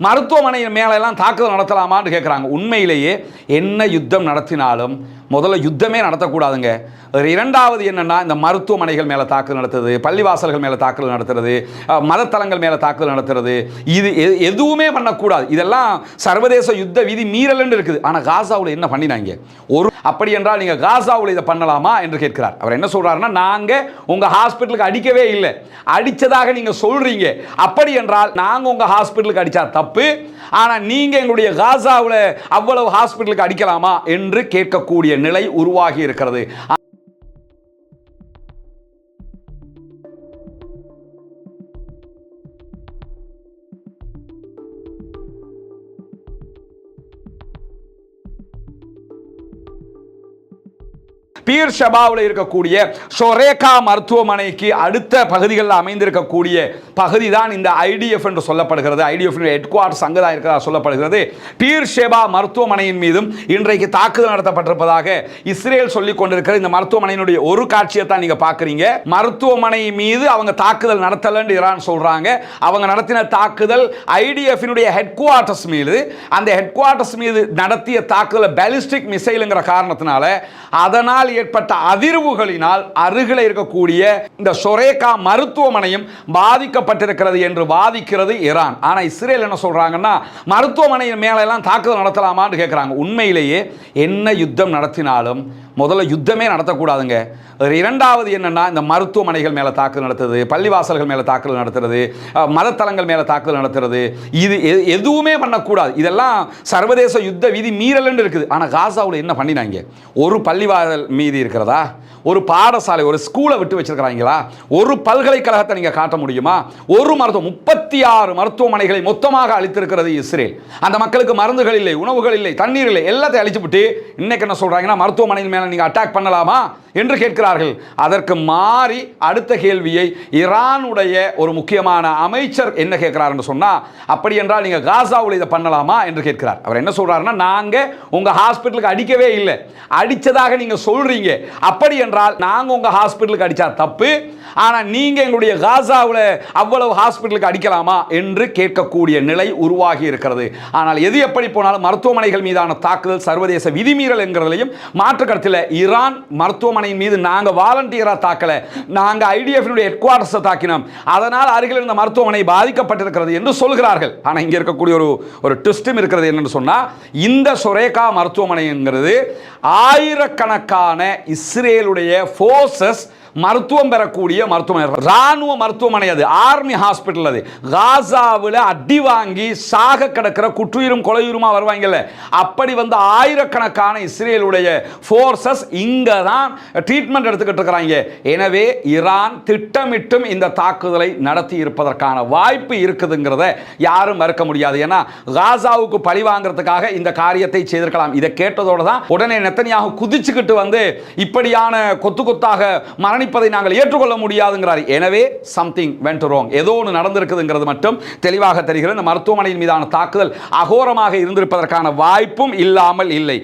மருத்துவமனை மேலெல்லாம் தாக்குதல் நடத்தலாமான்னு கேட்குறாங்க உண்மையிலேயே என்ன யுத்தம் நடத்தினாலும் முதல்ல யுத்தமே நடத்தக்கூடாதுங்க. ஒரு இரண்டாவது என்னென்னா இந்த மருத்துவமனைகள் மேலே தாக்குதல் நடத்துறது பள்ளிவாசல்கள் மேலே தாக்குதல் நடத்துறது மதத்தலங்கள் மேலே தாக்குதல் நடத்துறது இது எதுவுமே பண்ணக்கூடாது. இதெல்லாம் சர்வதேச யுத்த விதி மீறல்னு இருக்குது. ஆனால் காசாவில் என்ன பண்ணினாங்க? ஒரு அப்படி என்றால் நீங்கள் காசாவில் இதை பண்ணலாமா என்று கேட்கிறார். அவர் என்ன சொல்கிறாருன்னா நாங்கள் உங்கள் ஹாஸ்பிட்டலுக்கு அடிக்கவே இல்லை. அடித்ததாக நீங்கள் சொல்கிறீங்க அப்படி என்றால் நாங்கள் உங்கள் ஹாஸ்பிட்டலுக்கு அடித்தா தப்பு. ஆனால் நீங்கள் எங்களுடைய காசாவில் அவ்வளவு ஹாஸ்பிட்டலுக்கு அடிக்கலாமா என்று கேட்கக்கூடிய நிலை உருவாகி இருக்கிறது. பீர் ஷபாவில் இருக்கக்கூடிய ஷொரேகா மருத்துவமனைக்கு அடுத்த பகுதிகளில் அமைந்திருக்கக்கூடிய பகுதி தான் இந்த ஐடிஎஃப் என்று சொல்லப்படுகிறது. ஐடிஎஃப் ஹெட் குவார்டர்ஸ் அங்கே தான் இருக்கிறதா சொல்லப்படுகிறது. பீர் ஷெபா மருத்துவமனையின் மீதும் இன்றைக்கு தாக்குதல் நடத்தப்பட்டிருப்பதாக இஸ்ரேல் சொல்லிக் கொண்டிருக்கிற இந்த மருத்துவமனையினுடைய ஒரு காட்சியை தான் நீங்கள் பார்க்குறீங்க. மருத்துவமனை மீது அவங்க தாக்குதல் நடத்தலன்னு இரான் சொல்கிறாங்க அவங்க நடத்தின தாக்குதல் ஐடிஎஃபினுடைய ஹெட் குவார்ட்டர்ஸ் மீது அந்த ஹெட் குவார்ட்டர்ஸ் மீது நடத்திய தாக்குதலை பேலிஸ்டிக் மிசைலுங்கிற காரணத்தினால அதனால் ஏற்பட்ட அதிர்வுகளினால் அருகில் இருக்கக்கூடிய இந்த சொரேகா மருத்துவமனையும் பாதிக்கப்பட்டிருக்கிறது என்று வாதிக்கிறது ஈரான். ஆனால் இஸ்ரேல் என்ன சொல்றாங்கன்னா மருத்துவமனையின் மேலெல்லாம் தாக்குதல் நடத்தலாமான்னு கேட்குறாங்க உண்மையிலேயே என்ன யுத்தம் நடத்தினாலும் முதல்ல யுத்தமே நடத்தக்கூடாதுங்க. ஒரு இரண்டாவது என்னன்னா இந்த மருத்துவமனைகள் மேலே தாக்குதல் நடத்துறது பள்ளிவாசல்கள் மேலே தாக்குதல் நடத்துறது மதத்தலங்கள் மேலே தாக்குதல் நடத்துறது இது எதுவுமே பண்ணக்கூடாது. இதெல்லாம் சர்வதேச யுத்த விதி மீறல்னு இருக்குது. ஆனால் காசாவில் என்ன பண்ணினாங்க? ஒரு பள்ளிவாசல் மீதி இருக்கிறதா? ஒரு பாடசாலை ஒரு ஸ்கூலை விட்டு வச்சிருக்கிறாங்களா? ஒரு பல்கலைக்கழகத்தை நீங்கள் காட்ட முடியுமா? ஒரு மருத்துவம் முப்பத்தி ஆறு மருத்துவமனைகளை மொத்தமாக அளித்திருக்கிறது இஸ்ரேல். அந்த மக்களுக்கு மருந்துகள் இல்லை உணவுகள் இல்லை தண்ணீர் இல்லை எல்லாத்தையும் அழிச்சுவிட்டு இன்னைக்கு என்ன சொல்கிறாங்கன்னா மருத்துவமனையின் மேலே நீங்கள் அட்டாக் பண்ணலாமா? என்று கேட்கிறார்கள். அதற்கு மாறி அடுத்த கேள்வியை ஈரானுடைய ஒரு முக்கியமான அமைச்சர் என்ன கேட்கிறார் என்று சொன்னால் அப்படி என்றால் நீங்கள் காசாவில் இதை பண்ணலாமா? என்று கேட்கிறார். அவர் என்ன சொல்றாருன்னா நாங்கள் உங்க ஹாஸ்பிட்டலுக்கு அடிக்கவே இல்லை. அடித்ததாக நீங்க சொல்றீங்க. அப்படி என்றால் நாங்கள் உங்க ஹாஸ்பிட்டலுக்கு அடித்தா தப்பு. ஆனால் நீங்கள் எங்களுடைய காசாவில் அவ்வளவு ஹாஸ்பிட்டலுக்கு அடிக்கலாமா? என்று கேட்கக்கூடிய நிலை உருவாகி இருக்கிறது. ஆனால் எது எப்படி போனாலும் மருத்துவமனைகள் மீதான தாக்குதல் சர்வதேச விதிமீறல் என்கிறதையும் மாற்று ஈரான் ஈரான் மருத்துவமனையின் மீது நாங்கள் வாலண்டியராக தாக்கலை. நாங்கள் ஐடிஎஃபினுடைய ஹெட் குவார்டர்ஸை தாக்கினோம். அதனால் அருகில் இருந்த மருத்துவமனை பாதிக்கப்பட்டிருக்கிறது என்று சொல்கிறார்கள். ஆனால் இங்கே இருக்கக்கூடிய ஒரு ஒரு ட்விஸ்டும் இருக்கிறது என்னென்னு சொன்னால் இந்த சொரேகா மருத்துவமனைங்கிறது ஆயிரக்கணக்கான இஸ்ரேலுடைய ஃபோர்ஸஸ் மருத்துவம் பெறக்கூடிய மருத்துவமனை. ராணுவ மருத்துவமனை அது ஆர்மி ஹாஸ்பிட்டல் அது. காசாவில் அடி வாங்கி சாக கிடக்கிற குற்றுயிரும் கொலையுருமா வருவாங்கல்ல. அப்படி வந்து ஆயிரக்கணக்கான இஸ்ரேலுடைய ஃபோர்ஸஸ் இங்கே தான் ட்ரீட்மெண்ட் எடுத்துக்கிட்டு இருக்கிறாங்க. எனவே ஈரான் திட்டமிட்டும் இந்த தாக்குதலை நடத்தி இருப்பதற்கான வாய்ப்பு இருக்குதுங்கிறத யாரும் மறுக்க முடியாது. ஏன்னா காசாவுக்கு பழி வாங்குறதுக்காக இந்த காரியத்தை செய்திருக்கலாம். இதை கேட்டதோடு தான் உடனே நெத்தனியாக குதிச்சுக்கிட்டு வந்து இப்படியான கொத்து கொத்தாக மரண மரணிப்பதை நாங்கள் ஏற்றுக்கொள்ள முடியாதுங்கிறார். எனவே சம்திங் வென்ட் ரோங் ஏதோ ஒன்று நடந்திருக்குதுங்கிறது மட்டும் தெளிவாக தெரிகிறது. இந்த மருத்துவமனையின் மீதான தாக்குதல் அகோரமாக இருந்திருப்பதற்கான வாய்ப்பும் இல்லாமல் இல்லை.